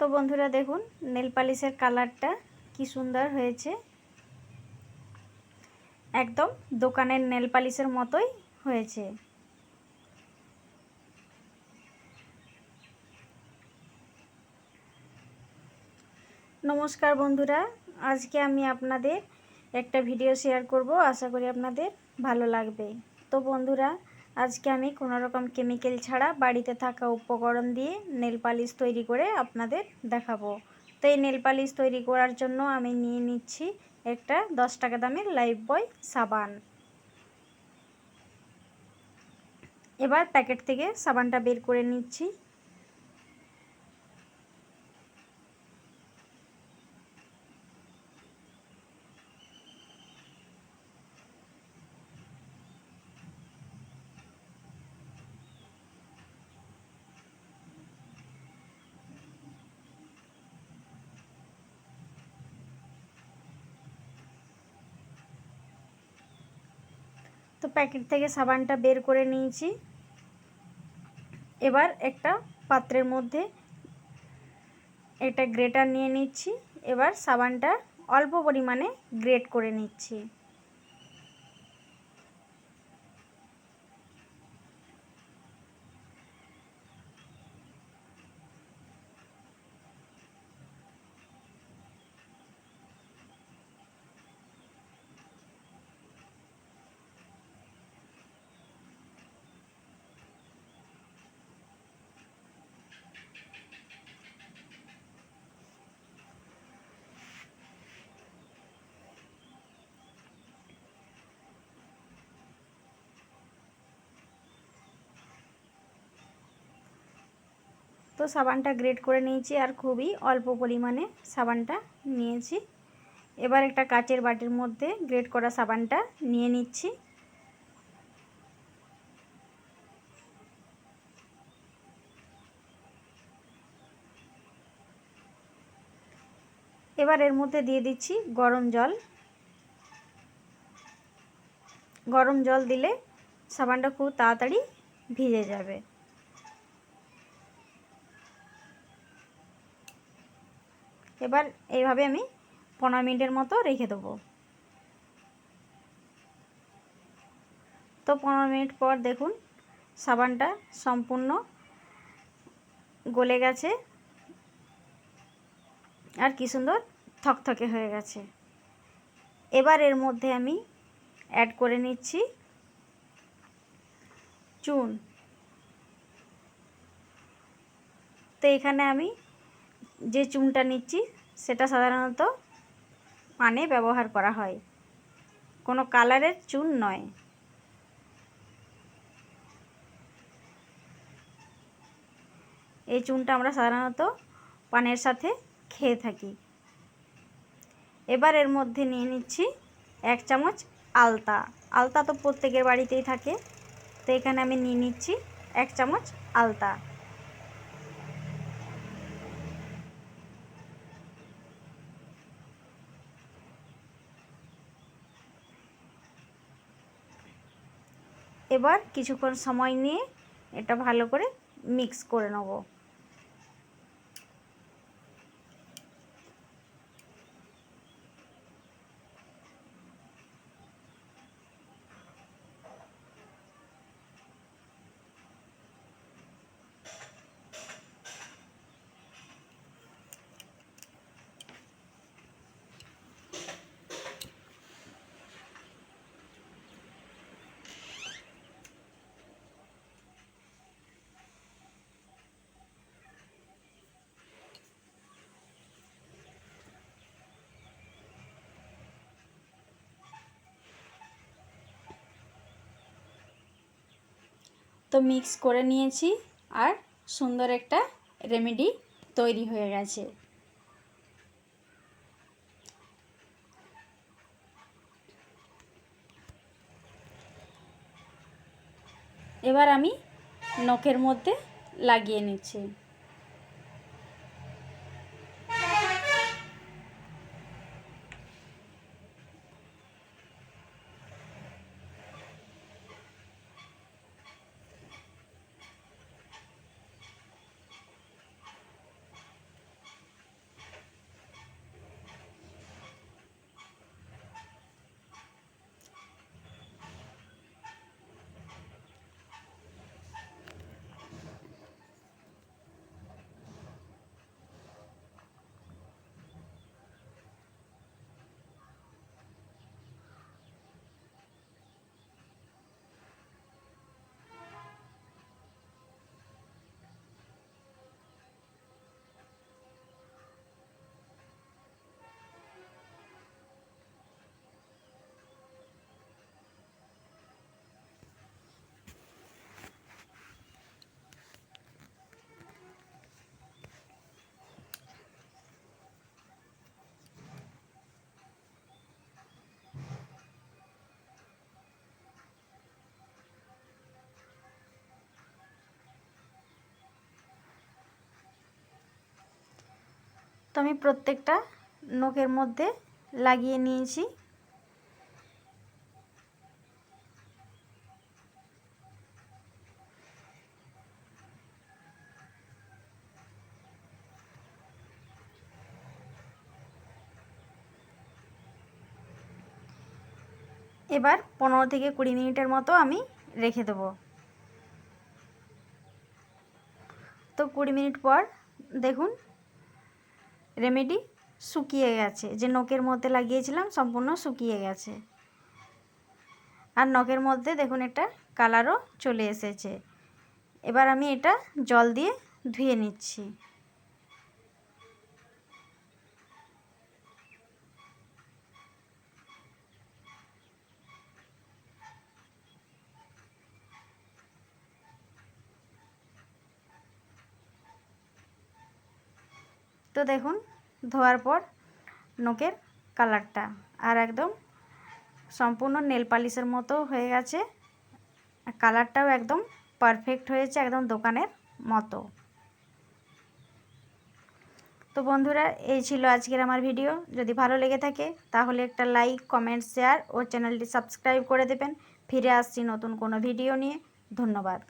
তো বন্ধুরা দেখুন, নেল পালিশের কালারটা কি সুন্দর হয়েছে। একদম দোকানের নেল পালিশের মতোই হয়েছে। নমস্কার বন্ধুরা, আজকে আমি আপনাদের একটা ভিডিও শেয়ার করব। আশা করি আপনাদের ভালো লাগবে। তো বন্ধুরা আজকে আমি কোনো রকম কেমিক্যাল ছাড়া বাড়িতে থাকা উপকরণ দিয়ে নেল পালিশ তৈরি করে আপনাদের দেখাবো। তো এই নেল পালিশ তৈরি করার জন্য আমি নিয়ে নিচ্ছি একটা দশ টাকা দামের লাইফ বয় সাবান। এবার প্যাকেট থেকে সাবানটা বের করে নিচ্ছি। তো প্যাকেট থেকে সাবানটা বের করে নিয়েছি। এবার একটা পাত্রের মধ্যে একটা গ্রেটার নিয়ে নিচ্ছি। এবার সাবানটা অল্প পরিমাণে গ্রেট করে নিচ্ছি। তো সাবানটা গ্রেট করে নিয়েছি আর খুবই অল্প পরিমাণে সাবানটা নিয়েছি। এবার একটা কাচের বাটির মধ্যে গ্রেট করা সাবানটা নিয়ে নিচ্ছি। এবার এর মধ্যে দিয়ে দিচ্ছি গরম জল। গরম জল দিলে সাবানটা খুব তাড়াতাড়ি ভিজে যাবে। এবার এইভাবে আমি পনেরো মিনিটের মতো রেখে দেবো। তো পনেরো মিনিট পর দেখুন, সাবানটা সম্পূর্ণ গলে গেছে আর কি সুন্দর থকথকে হয়ে গেছে। এবার এর মধ্যে আমি অ্যাড করে নিচ্ছি চুন। তো এখানে আমি যে চুনটা নিচ্ছি, সেটা সাধারণত পানে ব্যবহার করা হয়। কোনো কালারের চুন নয়। এই চুনটা আমরা সাধারণত পানের সাথে খেয়ে থাকি। এবার এর মধ্যে নিয়ে নিচ্ছি এক চামচ আলতা। আলতা তো প্রত্যেকের বাড়িতেই থাকে। তো এখানে আমি নিয়ে নিচ্ছি এক চামচ আলতা। এবার কিছুক্ষণ সময় নিয়ে এটা ভালো করে মিক্স করে নেব। তো মিক্স করে নিয়েছি আর সুন্দর একটা রেমেডি তৈরি হয়ে গেছে। এবার আমি নখের মধ্যে লাগিয়ে নিচ্ছি। আমি প্রত্যেকটা নখের মধ্যে লাগিয়ে নিয়েছি। এবার পনেরো থেকে কুড়ি মিনিটের মতো আমি রেখে দেবো। তো কুড়ি মিনিট পর দেখুন রেমেডি শুকিয়ে গেছে। যে নখের মধ্যে লাগিয়েছিলাম, সম্পূর্ণ শুকিয়ে গেছে। আর নখের মধ্যে দেখুন এটা কালারও চলে এসেছে। এবার আমি এটা জল দিয়ে ধুয়ে নিচ্ছি। তো দেখুন, ধোয়ার পর নখের কালারটা। আর একদম সম্পূর্ণ নেল পালিশের মতো হয়ে গেছে। কালারটাও একদম পারফেক্ট হয়েছে একদম দোকানের মতো। তো বন্ধুরা, এই ছিল আজকের আমার ভিডিও। যদি ভালো লেগে থাকে, তাহলে একটা লাইক, কমেন্ট, শেয়ার ও চ্যানেলটি সাবস্ক্রাইব করে দেবেন। ফিরে আসছি নতুন কোনো ভিডিও নিয়ে। ধন্যবাদ।